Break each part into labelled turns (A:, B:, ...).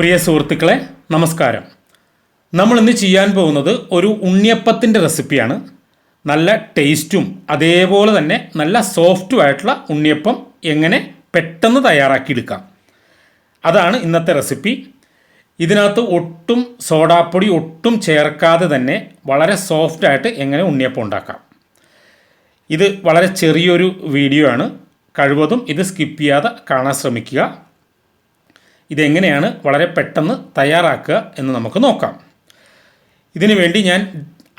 A: പ്രിയ സുഹൃത്തുക്കളെ നമസ്കാരം. നമ്മൾ ഇന്ന് ചെയ്യാൻ പോകുന്നത് ഒരു ഉണ്ണിയപ്പത്തിന്റെ റെസിപ്പിയാണ്. നല്ല ടേസ്റ്റും അതേപോലെ തന്നെ നല്ല സോഫ്റ്റും ആയിട്ടുള്ള ഉണ്ണിയപ്പം എങ്ങനെ പെട്ടെന്ന് തയ്യാറാക്കിയെടുക്കാം. അതാണ് ഇന്നത്തെ റെസിപ്പി. ഇതിനകത്ത് ഒട്ടും സോഡാപ്പൊടി ഒട്ടും ചേർക്കാതെ തന്നെ വളരെ സോഫ്റ്റായിട്ട് എങ്ങനെ ഉണ്ണിയപ്പം ഉണ്ടാക്കാം. ഇത് വളരെ ചെറിയൊരു വീഡിയോ ആണ്. കഴിവതും ഇത് സ്കിപ്പ് ചെയ്യാതെ കാണാൻ ശ്രമിക്കുക. ഇതെങ്ങനെയാണ് വളരെ പെട്ടെന്ന് തയ്യാറാക്കുക എന്ന് നമുക്ക് നോക്കാം. ഇതിനു വേണ്ടി ഞാൻ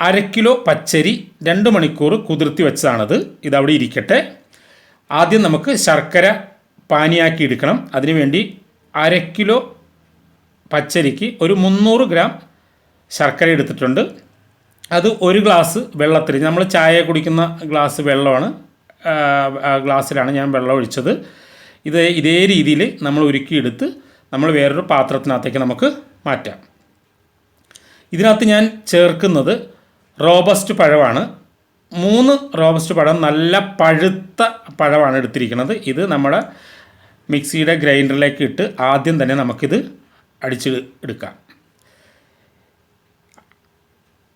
A: അര കിലോ പച്ചരി രണ്ട് മണിക്കൂർ കുതിർത്തി വെച്ചതാണത്. ഇതവിടെ ഇരിക്കട്ടെ. ആദ്യം നമുക്ക് ശർക്കര പാനിയാക്കി എടുക്കണം. അതിനുവേണ്ടി അര കിലോ പച്ചരിക്ക് ഒരു മുന്നൂറ് ഗ്രാം ശർക്കര എടുത്തിട്ടുണ്ട്. അത് ഒരു ഗ്ലാസ് വെള്ളത്തിൽ നമ്മൾ ചായ കുടിക്കുന്ന ഗ്ലാസ് വെള്ളമാണ് ഗ്ലാസ്സിലാണ് ഞാൻ വെള്ളം ഒഴിച്ചത്. ഇത് ഇതേ രീതിയിൽ നമ്മൾ ഉരുക്കിയെടുത്ത് നമ്മൾ വേറൊരു പാത്രത്തിനകത്തേക്ക് നമുക്ക് മാറ്റാം. ഇതിനകത്ത് ഞാൻ ചേർക്കുന്നത് റോബസ്റ്റ് പഴമാണ്. മൂന്ന് റോബസ്റ്റ് പഴം നല്ല പഴുത്ത പഴമാണ് എടുത്തിരിക്കുന്നത്. ഇത് നമ്മുടെ മിക്സിയുടെ ഗ്രൈൻഡറിലേക്ക് ഇട്ട് ആദ്യം തന്നെ നമുക്കിത് അടിച്ച് എടുക്കാം.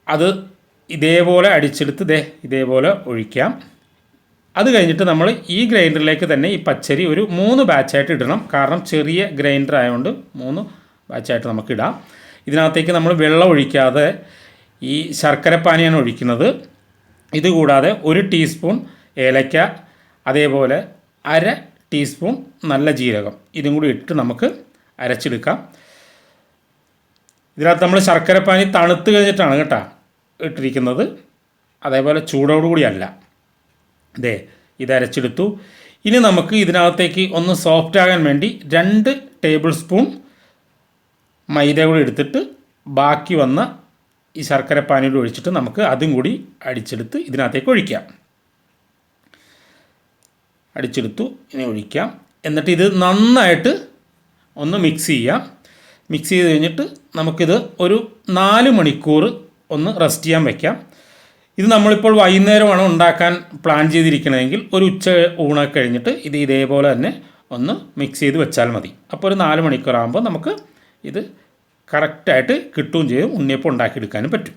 A: അത് ഇതേപോലെ അടിച്ചെടുത്ത് ദേ ഇതേപോലെ ഒഴിക്കാം. അത് കഴിഞ്ഞിട്ട് നമ്മൾ ഈ ഗ്രൈൻഡറിലേക്ക് തന്നെ ഈ പച്ചരി ഒരു മൂന്ന് ബാച്ചായിട്ട് ഇടണം. കാരണം ചെറിയ ഗ്രൈൻഡർ ആയതുകൊണ്ട് മൂന്ന് ബാച്ചായിട്ട് നമുക്ക് ഇടാം. ഇതിനകത്തേക്ക് നമ്മൾ വെള്ളം ഒഴിക്കാതെ ഈ ശർക്കരപ്പാനിയാണ് ഒഴിക്കുന്നത്. ഇതുകൂടാതെ ഒരു ടീസ്പൂൺ ഏലക്ക അതേപോലെ അര ടീസ്പൂൺ നല്ല ജീരകം. ഇതും കൂടി ഇട്ട് നമുക്ക് അരച്ചെടുക്കാം. ഇതിനകത്ത് നമ്മൾ ശർക്കരപ്പാനി തണുത്ത് കഴിഞ്ഞിട്ടാണ് കേട്ടോ ഇട്ടിരിക്കുന്നത്. അതേപോലെ ചൂടോടുകൂടിയല്ല ദേ ഇത് അരച്ചെടുത്തു. ഇനി നമുക്ക് ഇതിനകത്തേക്ക് ഒന്ന് സോഫ്റ്റ് ആകാൻ വേണ്ടി രണ്ട് ടേബിൾ സ്പൂൺ മൈദ കൂടി എടുത്തിട്ട് ബാക്കി വന്ന ഈ ശർക്കര പാനിയിൽ ഒഴിച്ചിട്ട് നമുക്ക് അതും കൂടി അടിച്ചെടുത്ത് ഇതിനകത്തേക്ക് ഒഴിക്കാം. അടിച്ചെടുത്തു ഇനി ഒഴിക്കാം. എന്നിട്ട് ഇത് നന്നായിട്ട് ഒന്ന് മിക്സ് ചെയ്യാം. മിക്സ് ചെയ്ത് കഴിഞ്ഞിട്ട് നമുക്കിത് ഒരു നാല് മണിക്കൂർ ഒന്ന് റെസ്റ്റ് ചെയ്യാൻ വയ്ക്കാം ഇത് നമ്മളിപ്പോൾ വൈകുന്നേരമാണ് ഉണ്ടാക്കാൻ പ്ലാൻ ചെയ്തിരിക്കണമെങ്കിൽ ഒരു ഉച്ച ഊണൊക്കെ കഴിഞ്ഞിട്ട് ഇത് ഇതേപോലെ തന്നെ ഒന്ന് മിക്സ് ചെയ്ത് വെച്ചാൽ മതി. അപ്പോൾ ഒരു നാല് മണിക്കൂറാകുമ്പോൾ നമുക്ക് ഇത് കറക്റ്റായിട്ട് കിട്ടുകയും ചെയ്യും. ഉണ്ണിയപ്പം ഉണ്ടാക്കിയെടുക്കാനും പറ്റും.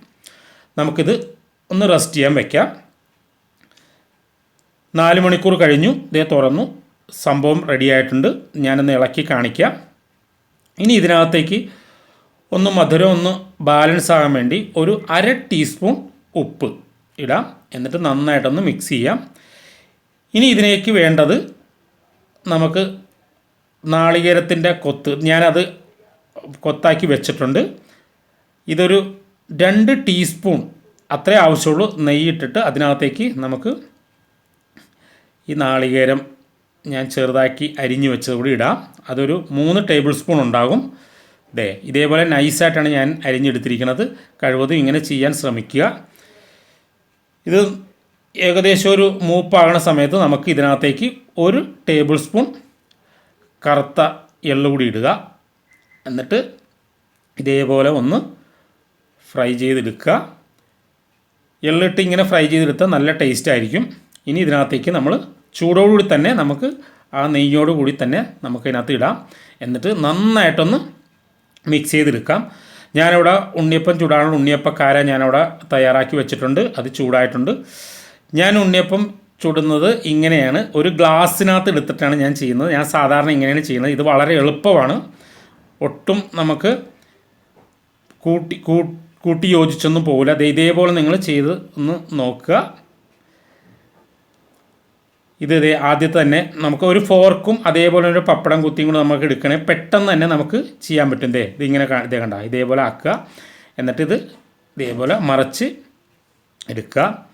A: നമുക്കിത് ഒന്ന് റെസ്റ്റ് ചെയ്യാൻ വയ്ക്കാം നാല് മണിക്കൂർ കഴിഞ്ഞു. ഇതേ തുറന്നു. സംഭവം റെഡി ആയിട്ടുണ്ട്. ഞാനൊന്ന് ഇളക്കി കാണിക്കാം. ഇനി ഇതിനകത്തേക്ക് ഒന്ന് മധുരം ഒന്ന് ബാലൻസ് ആകാൻ വേണ്ടി ഒരു അര ടീസ്പൂൺ ഉപ്പ് ഇടാം. എന്നിട്ട് നന്നായിട്ടൊന്ന് മിക്സ് ചെയ്യാം. ഇനി ഇതിലേക്ക് വേണ്ടത് നമുക്ക് നാളികേരത്തിന്റെ കൊത്ത് ഞാനത് കൊത്താക്കി വെച്ചിട്ടുണ്ട്. ഇതൊരു രണ്ട് ടീസ്പൂൺ അത്രേ ആവശ്യമുള്ളൂ. നെയ്യിട്ടിട്ട് അതിനകത്തേക്ക് നമുക്ക് ഈ നാളികേരം ഞാൻ ചെറുതാക്കി അരിഞ്ഞു വെച്ചത് കൂടി ഇടാം. അതൊരു മൂന്ന് ടേബിൾ സ്പൂൺ ഉണ്ടാകും. ദേ ഇതേപോലെ നൈസായിട്ടാണ് ഞാൻ അരിഞ്ഞെടുത്തിരിക്കുന്നത്. കഴിവതും ഇങ്ങനെ ചെയ്യാൻ ശ്രമിക്കുക. ഇത് ഏകദേശം ഒരു മൂപ്പാകണ സമയത്ത് നമുക്ക് ഇതിനകത്തേക്ക് ഒരു ടേബിൾ സ്പൂൺ കറുത്ത എള്ള് കൂടി ഇടുക. എന്നിട്ട് ഇതേപോലെ ഒന്ന് ഫ്രൈ ചെയ്തെടുക്കുക. എള്ളിട്ട് ഇങ്ങനെ ഫ്രൈ ചെയ്തെടുത്താൽ നല്ല ടേസ്റ്റ് ആയിരിക്കും. ഇനി ഇതിനകത്തേക്ക് നമ്മൾ ചൂടോടുകൂടി തന്നെ നമുക്ക് ആ നെയ്യോട് കൂടി തന്നെ നമുക്ക് ഇതിനകത്ത് ഇടാം. എന്നിട്ട് നന്നായിട്ടൊന്ന് മിക്സ് ചെയ്തെടുക്കാം. ഞാനിവിടെ ഉണ്ണിയപ്പം ചൂടാണ് ഉണ്ണിയപ്പക്കാര ഞാനിവിടെ തയ്യാറാക്കി വെച്ചിട്ടുണ്ട്. അത് ചൂടായിട്ടുണ്ട്. ഞാൻ ഉണ്ണിയപ്പം ചുടുന്നത് ഇങ്ങനെയാണ്. ഒരു ഗ്ലാസ്സിനകത്ത് എടുത്തിട്ടാണ് ഞാൻ ചെയ്യുന്നത്. ഞാൻ സാധാരണ ഇങ്ങനെയാണ് ചെയ്യുന്നത്. ഇത് വളരെ എളുപ്പമാണ്. ഒട്ടും നമുക്ക് കൂട്ടി കൂട്ടി യോജിച്ചൊന്നും പോകില്ല ദേ ഇതേപോലെ നിങ്ങൾ ചെയ്ത് ഒന്ന് നോക്കുക. ഇത് ഇതേ ആദ്യത്തെ തന്നെ നമുക്ക് ഒരു ഫോർക്കും അതേപോലെ ഒരു പപ്പടം കുത്തിയും കൂടെ നമുക്ക് എടുക്കണേ. പെട്ടെന്ന് തന്നെ നമുക്ക് ചെയ്യാൻ പറ്റും. ദേ ഇതിങ്ങനെ ഇതേ കണ്ട. ഇതേപോലെ ആക്കുക. എന്നിട്ട് ഇത് ഇതേപോലെ മറച്ച് എടുക്കുക.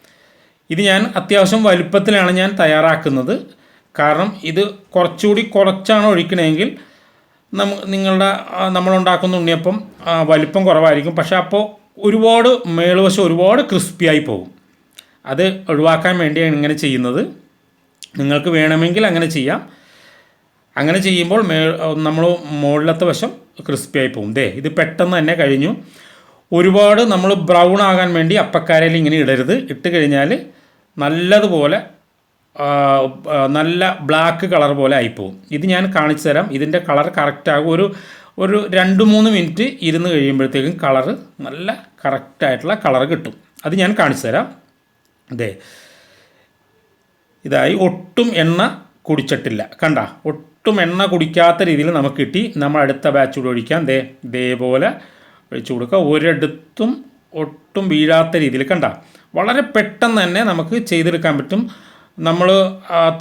A: ഇത് ഞാൻ അത്യാവശ്യം വലുപ്പത്തിലാണ് ഞാൻ തയ്യാറാക്കുന്നത്. കാരണം ഇത് കുറച്ചുകൂടി കുറച്ചാണ് ഒഴിക്കണമെങ്കിൽ നമ്മ നിങ്ങളുടെ നമ്മളുണ്ടാക്കുന്ന ഉണ്ണിയപ്പം വലിപ്പം കുറവായിരിക്കും. പക്ഷേ അപ്പോൾ ഒരുപാട് മേളുവശം ഒരുപാട് ക്രിസ്പിയായി പോകും. അത് ഒഴിവാക്കാൻ വേണ്ടിയാണ് ഇങ്ങനെ ചെയ്യുന്നത്. നിങ്ങൾക്ക് വേണമെങ്കിൽ അങ്ങനെ ചെയ്യാം. അങ്ങനെ ചെയ്യുമ്പോൾ മേ നമ്മൾ മുകളിലത്തെ വശം ക്രിസ്പി ആയി പോകും ദേ ഇത് പെട്ടെന്ന് തന്നെ കഴിഞ്ഞു. ഒരുപാട് നമ്മൾ ബ്രൗൺ ആകാൻ വേണ്ടി അപ്പക്കാരയിൽ ഇങ്ങനെ ഇടരുത്. ഇട്ട് കഴിഞ്ഞാൽ നല്ലതുപോലെ നല്ല ബ്ലാക്ക് കളർ പോലെ ആയിപ്പോവും ഇത് ഞാൻ കാണിച്ചു തരാം. ഇതിന്റെ കളർ കറക്റ്റാകും ഒരു ഒരു രണ്ട് മൂന്ന് മിനിറ്റ് ഇരുന്ന് കഴിയുമ്പോഴത്തേക്കും കളറ് നല്ല കറക്റ്റായിട്ടുള്ള കളർ കിട്ടും. അത് ഞാൻ കാണിച്ചു തരാം. അതെ ഇതായി ഒട്ടും എണ്ണ കുടിച്ചിട്ടില്ല. കണ്ട? ഒട്ടും എണ്ണ കുടിക്കാത്ത രീതിയിൽ നമുക്ക് കിട്ടി. നമ്മൾ അടുത്ത ബാച്ച് കൂടെ ഒഴിക്കാം. ദേ ഇതേപോലെ ഒഴിച്ചു കൊടുക്കുക. ഒരിടത്തും ഒട്ടും വീഴാത്ത രീതിയിൽ കണ്ട? വളരെ പെട്ടെന്ന് തന്നെ നമുക്ക് ചെയ്തെടുക്കാൻ പറ്റും. നമ്മൾ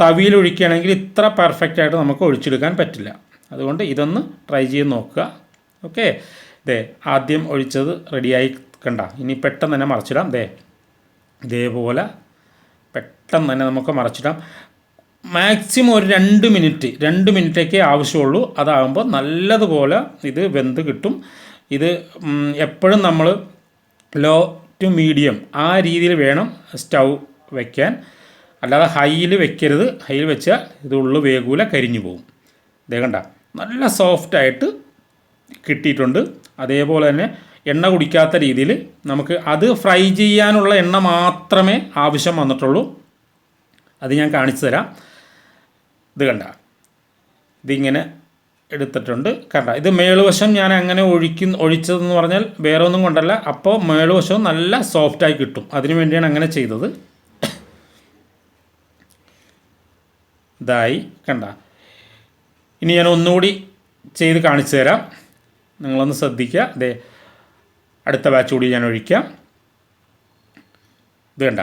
A: തവിയിൽ ഒഴിക്കുകയാണെങ്കിൽ ഇത്ര പെർഫെക്റ്റ് ആയിട്ട് നമുക്ക് ഒഴിച്ചെടുക്കാൻ പറ്റില്ല. അതുകൊണ്ട് ഇതൊന്ന് ട്രൈ ചെയ്ത് നോക്കുക. ഓക്കെ ദേ ആദ്യം ഒഴിച്ചത് റെഡിയായി കണ്ട? ഇനി പെട്ടെന്ന് തന്നെ മറിച്ചിടാം. ദേ ഇതേപോലെ പെട്ടെന്ന് തന്നെ നമുക്ക് മറച്ചിടാം. മാക്സിമം ഒരു രണ്ട് മിനിറ്റ് രണ്ട് മിനിറ്റൊക്കെ ആവശ്യമുള്ളൂ. അതാകുമ്പോൾ നല്ലതുപോലെ ഇത് വെന്ത് കിട്ടും. ഇത് എപ്പോഴും നമ്മൾ ലോ ടു മീഡിയം ആ രീതിയിൽ വേണം സ്റ്റൗ വയ്ക്കാൻ അല്ലാതെ ഹൈയിൽ വെക്കരുത്. ഹൈയിൽ വെച്ചാൽ ഇത് ഉള്ളു വേഗൂല കരിഞ്ഞു പോകും ഇതേ കണ്ട നല്ല സോഫ്റ്റായിട്ട് കിട്ടിയിട്ടുണ്ട്. അതേപോലെ തന്നെ എണ്ണ കുടിക്കാത്ത രീതിയിൽ നമുക്ക് അത് ഫ്രൈ ചെയ്യാനുള്ള എണ്ണ മാത്രമേ ആവശ്യം വന്നിട്ടുള്ളൂ. അത് ഞാൻ കാണിച്ചു തരാം. ഇത് കണ്ട. ഇതിങ്ങനെ എടുത്തിട്ടുണ്ട്. കണ്ട. ഇത് മേളുവശം ഞാൻ അങ്ങനെ ഒഴിക്കുന്ന ഒഴിച്ചതെന്ന് പറഞ്ഞാൽ വേറെ ഒന്നും കൊണ്ടല്ല. അപ്പോൾ മേളുവശം നല്ല സോഫ്റ്റായി കിട്ടും. അതിനു വേണ്ടിയാണ് അങ്ങനെ ചെയ്തത്. ഇതായി. കണ്ട. ഇനി ഞാൻ ഒന്നുകൂടി ചെയ്ത് കാണിച്ചു തരാം. നിങ്ങളൊന്ന് ശ്രദ്ധിക്കുക. അതെ അടുത്ത ബാച്ച് കൂടി ഞാൻ ഒഴിക്കാം. ഇത് കണ്ട.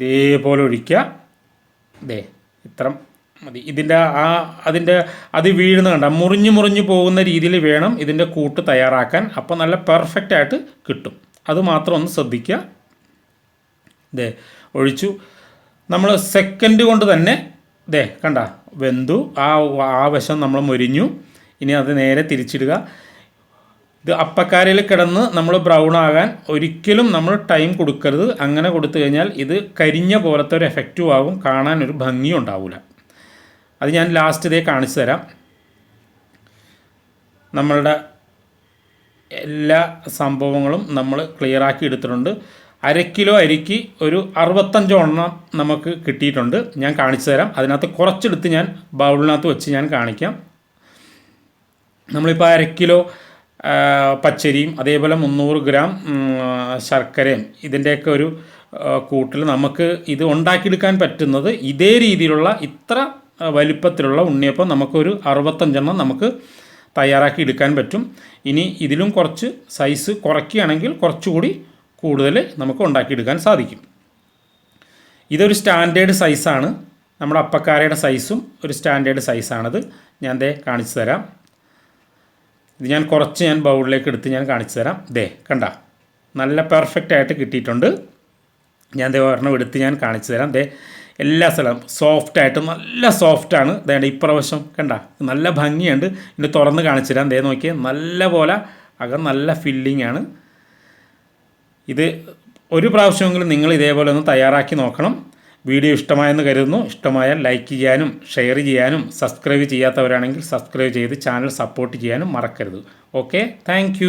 A: ഇതേപോലെ ഒഴിക്കുക. ദേ ഇത്ര മതി. ഇതിന്റെ ആ അതിന്റെ അത് വീഴുന്ന കണ്ട? മുറിഞ്ഞ് മുറിഞ്ഞ് പോകുന്ന രീതിയിൽ വേണം ഇതിന്റെ കൂട്ട് തയ്യാറാക്കാൻ. അപ്പോൾ നല്ല പെർഫെക്റ്റ് ആയിട്ട് കിട്ടും. അത് മാത്രം ഒന്ന് ശ്രദ്ധിക്കുക. ദേ ഒഴിച്ചു. നമ്മൾ സെക്കൻഡ് കൊണ്ട് തന്നെ ദേ കണ്ട വെന്തു. ആ ആ വശം നമ്മൾ മൊരിഞ്ഞു. ഇനി അത് നേരെ തിരിച്ചിടുക. ഇത് അപ്പക്കാരയിൽ കിടന്ന് നമ്മൾ ബ്രൗൺ ആകാൻ ഒരിക്കലും നമ്മൾ ടൈം കൊടുക്കരുത്. അങ്ങനെ കൊടുത്തു കഴിഞ്ഞാൽ ഇത് കരിഞ്ഞ പോലത്തെ ഒരു എഫക്റ്റീവ് ആകും. കാണാൻ ഒരു ഭംഗിയും ഉണ്ടാവില്ല അത് ഞാൻ ലാസ്റ്റ് ഇതേ കാണിച്ചു തരാം. നമ്മളുടെ എല്ലാ സംഭവങ്ങളും നമ്മൾ ക്ലിയർ ആക്കി എടുത്തിട്ടുണ്ട്. അര കിലോ അരിക്ക് ഒരു അറുപത്തഞ്ചോ എണ്ണം നമുക്ക് കിട്ടിയിട്ടുണ്ട്. ഞാൻ കാണിച്ചു തരാം. അതിനകത്ത് കുറച്ചെടുത്ത് ഞാൻ ബൗളിനകത്ത് വെച്ച് ഞാൻ കാണിക്കാം. നമ്മളിപ്പോൾ അര കിലോ പച്ചരിയും അതേപോലെ മുന്നൂറ് ഗ്രാം ശർക്കരയും. ഇതിന്റെയൊക്കെ ഒരു കൂട്ടിൽ നമുക്ക് ഇത് ഉണ്ടാക്കിയെടുക്കാൻ പറ്റുന്നത് ഇതേ രീതിയിലുള്ള ഇത്ര വലിപ്പത്തിലുള്ള ഉണ്ണിയപ്പം നമുക്കൊരു അറുപത്തഞ്ചെണ്ണം നമുക്ക് തയ്യാറാക്കി എടുക്കാൻ പറ്റും. ഇനി ഇതിലും കുറച്ച് സൈസ് കുറയ്ക്കുകയാണെങ്കിൽ കുറച്ചുകൂടി കൂടുതൽ നമുക്ക് ഉണ്ടാക്കിയെടുക്കാൻ സാധിക്കും. ഇതൊരു സ്റ്റാൻഡേർഡ് സൈസാണ്. നമ്മുടെ അപ്പക്കാരയുടെ സൈസും ഒരു സ്റ്റാൻഡേർഡ് സൈസാണത്. ഞാൻ ദേ കാണിച്ചു തരാം. ഇത് ഞാൻ കുറച്ച് ഞാൻ ബൗളിലേക്ക് എടുത്ത് ഞാൻ കാണിച്ചു തരാം. ദേ കണ്ട. നല്ല പെർഫെക്റ്റ് ആയിട്ട് കിട്ടിയിട്ടുണ്ട്. ഞാൻ ദേ ഒരെണ്ണം എടുത്ത് ഞാൻ കാണിച്ചു തരാം. ദേ എല്ലാ സ്ഥലവും സോഫ്റ്റായിട്ട് നല്ല സോഫ്റ്റാണ് ദേണ്ട ഇപ്രാവശ്യം കണ്ട നല്ല ഭംഗിയുണ്ട്. ഇനി തുറന്ന് കാണിച്ചു തരാം. ദേ നോക്കിയേ നല്ല പോലെ അകം നല്ല ഫില്ലിംഗ് ആണ്. ഇത് ഒരു പ്രാവശ്യമെങ്കിലും നിങ്ങൾ ഇതേപോലെ ഒന്ന് തയ്യാറാക്കി നോക്കണം. വീഡിയോ ഇഷ്ടമായെന്ന് കരുതുന്നു. ഇഷ്ടമായാൽ ലൈക്ക് ചെയ്യാനും ഷെയർ ചെയ്യാനും സബ്സ്ക്രൈബ് ചെയ്യാത്തവരാണെങ്കിൽ സബ്സ്ക്രൈബ് ചെയ്ത് ചാനൽ സപ്പോർട്ട് ചെയ്യാനും മറക്കരുത്. ഓക്കെ? താങ്ക്